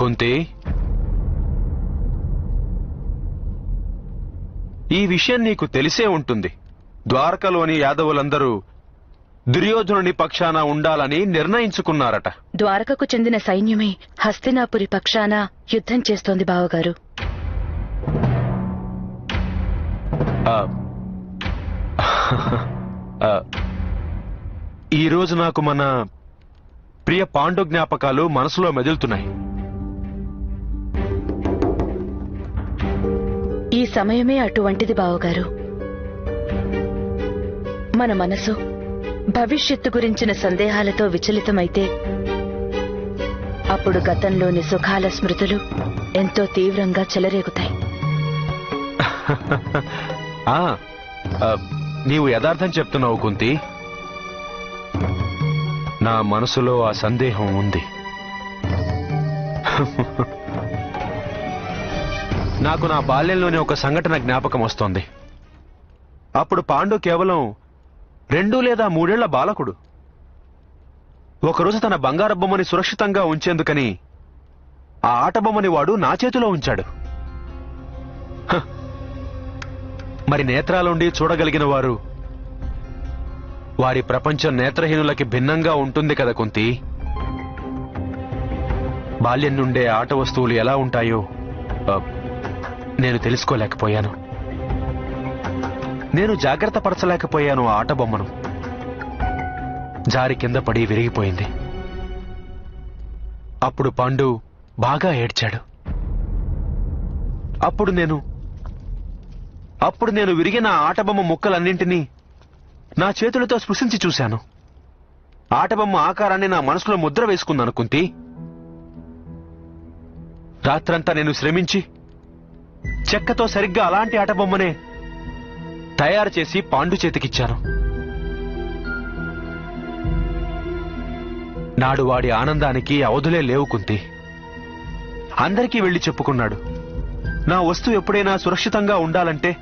కుంతి ఈ విషయం నీకు తెలిసే ఉంటుంది. ద్వారకలోని యాదవులందరూ దుర్యోధనుని పక్షాన ఉండాలని నిర్ణయించుకున్నారట. ద్వారకకు చెందిన సైన్యమే హస్తినాపురి పక్షాన యుద్ధం చేస్తోంది బావగారు. ఆ, ఆ, ఈ రోజు నాకు మన ప్రియ పాండు జ్ఞాపకాలు మనసులో మెదులుతున్నాయి. సమయమే అటువంటిది బావగారు. మన మనసు భవిష్యత్తు గురించిన సందేహాలతో విచలితమైతే అప్పుడు గతంలోని సుఖాల స్మృతులు ఎంతో తీవ్రంగా చెలరేగుతాయి. ఆ, నీవు యథార్థం చెప్తున్నావు కుంతి. నా మనసులో ఆ సందేహం ఉంది. నాకు నా బాల్యంలోని ఒక సంఘటన జ్ఞాపకం వస్తోంది. అప్పుడు పాండు కేవలం రెండు లేదా మూడేళ్ళ బాలకుడు. ఒకరోజు తన బంగారు బొమ్మని సురక్షితంగా ఉంచేందుకని ఆ ఆట బొమ్మని వాడు నా చేతిలో ఉంచాడు. హ. మరి నేత్రాలుండి చూడగలిగిన వారు వారి ప్రపంచం నేత్రహీనులకి భిన్నంగా ఉంటుంది కదా కుంతి? బాల్యం నుండే ఆట వస్తువులు ఎలా ఉంటాయో నేను తెలుసుకోలేకపోయాను. నేను జాగ్రత్త పరచలేకపోయాను ఆ ఆట బొమ్మను. జారి కింద పడి విరిగిపోయింది. అప్పుడు పాండు బాగా ఏడ్చాడు. అప్పుడు నేను అప్పుడు నేను విరిగిన ఆటబొమ్మ ముక్కలన్నింటినీ నా చేతులతో స్పృశించి చూశాను. ఆటబొమ్మ ఆకారాన్ని నా మనసులో ముద్ర వేసుకున్నాను కుంతి రాత్రంతా నేను శ్రమించి చెక్కతో సరిగ్గా అలాంటి ఆటబొమ్మనే తయారు చేసి పాండు చేతికిచ్చాను. నాడు వాడి ఆనందానికి అవధులే లేవు కుంతి. అందరికీ వెళ్ళి చెప్పుకున్నాడు. నా వస్తువు ఎప్పుడైనా సురక్షితంగా ఉండాలంటే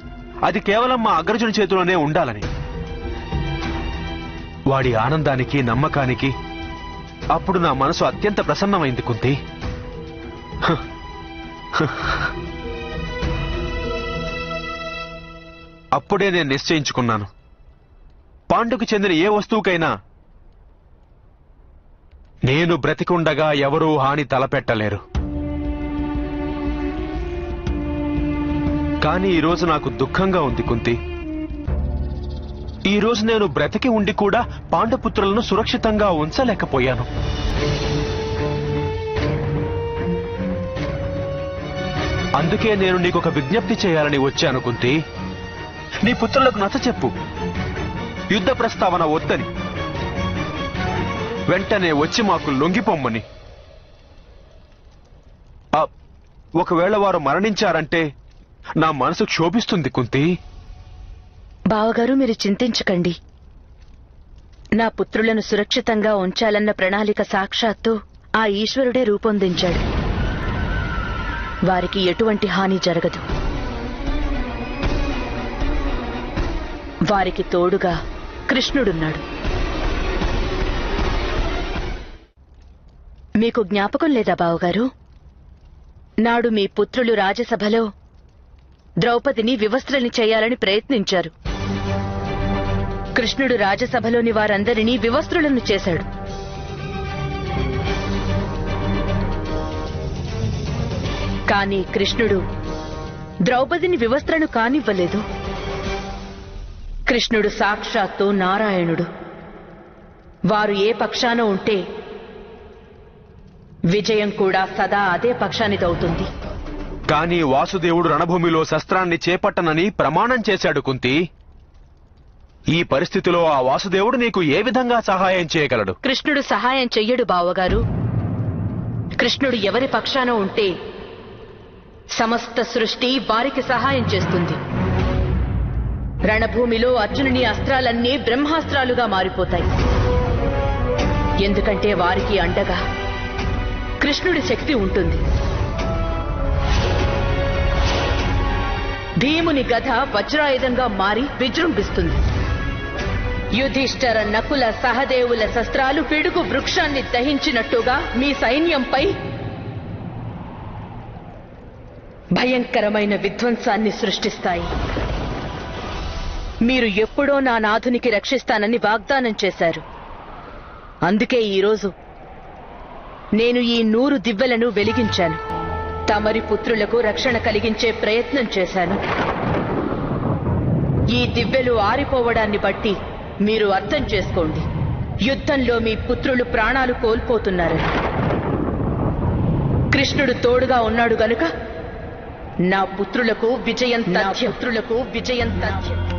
అది కేవలం మా అగ్రజుని చేతిలోనే ఉండాలని. వాడి ఆనందానికి నమ్మకానికి అప్పుడు నా మనసు అత్యంత ప్రసన్నమైంది కుంతి. అప్పుడే నేను నిశ్చయించుకున్నాను. పాండుకు చెందిన ఏ వస్తువుకైనా నేను బ్రతికుండగా ఎవరూ హాని తలపెట్టలేరు. కానీ ఈరోజు నాకు దుఃఖంగా ఉంది కుంతి. ఈరోజు నేను బ్రతికి ఉండి కూడా పాండపుత్రులను సురక్షితంగా ఉంచలేకపోయాను. అందుకే నేను నీకు ఒక విజ్ఞప్తి చేయాలని వచ్చాను కుంతి. నీ పుత్రులకు నచ్చ చెప్పు. యుద్ధ ప్రస్తావన వద్దని. వెంటనే వచ్చి మాకు లొంగిపోమ్మని. ఆ, ఒకవేళ వారు మరణించారంటే నా మనసు క్షోభిస్తుంది కుంతి. బావగారు మీరు చింతించకండి. నా పుత్రులను సురక్షితంగా ఉంచాలన్న ప్రణాళిక సాక్షాత్తు ఆ ఈశ్వరుడే రూపొందించాడు. వారికి ఎటువంటి హాని జరగదు. వారికి తోడుగా కృష్ణుడున్నాడు. మీకు జ్ఞాపకం లేదా బావుగారు? నాడు మీ పుత్రులు రాజసభలో ద్రౌపదిని వివస్త్రని చేయాలని ప్రయత్నించారు. కృష్ణుడు రాజసభలోని వారందరినీ వివస్త్రులను చేశాడు. కాని కృష్ణుడు ద్రౌపదిని వివస్త్రను కానివ్వలేదు. కృష్ణుడు సాక్షాత్తు నారాయణుడు. వారు ఏ పక్షాన ఉంటే విజయం కూడా సదా అదే పక్షానిదవుతుంది కాని వాసుదేవుడు రణభూమిలో శస్త్రాన్ని చేపట్టనని ప్రమాణం చేశాడు కుంతి. ఈ పరిస్థితిలో ఆ వాసుదేవుడు నీకు ఏ విధంగా సహాయం చేయగలడు? కృష్ణుడు సహాయం చెయ్యడు బావగారు. కృష్ణుడు ఎవరి పక్షాన ఉంటే సమస్త సృష్టి వారికి సహాయం చేస్తుంది. రణభూమిలో అర్జునుని అస్త్రాలన్నీ బ్రహ్మాస్త్రాలుగా మారిపోతాయి. ఎందుకంటే వారికి అండగా కృష్ణుడి శక్తి ఉంటుంది. భీముని గధ వజ్రాయుధంగా మారి విజృంభిస్తుంది. యుధిష్ఠర నకుల సహదేవుల శస్త్రాలు పిడుగు వృక్షాన్ని దహించినట్టుగా మీ సైన్యంపై భయంకరమైన విధ్వంసాన్ని సృష్టిస్తాయి. మీరు ఎప్పుడో నా నాథునికి రక్షిస్తానని వాగ్దానం చేశారు. అందుకే ఈరోజు నేను ఈ నూరు దివ్వెలను వెలిగించాను. తమరి పుత్రులకు రక్షణ కలిగించే ప్రయత్నం చేశాను. ఈ దివ్వెలు ఆరిపోవడాన్ని బట్టి మీరు అర్థం చేసుకోండి. యుద్ధంలో మీ పుత్రులు ప్రాణాలు కోల్పోతున్నారని. కృష్ణుడు తోడుగా ఉన్నాడు గనుక నా పుత్రులకు విజయం పుత్రులకు విజయం తథ్యం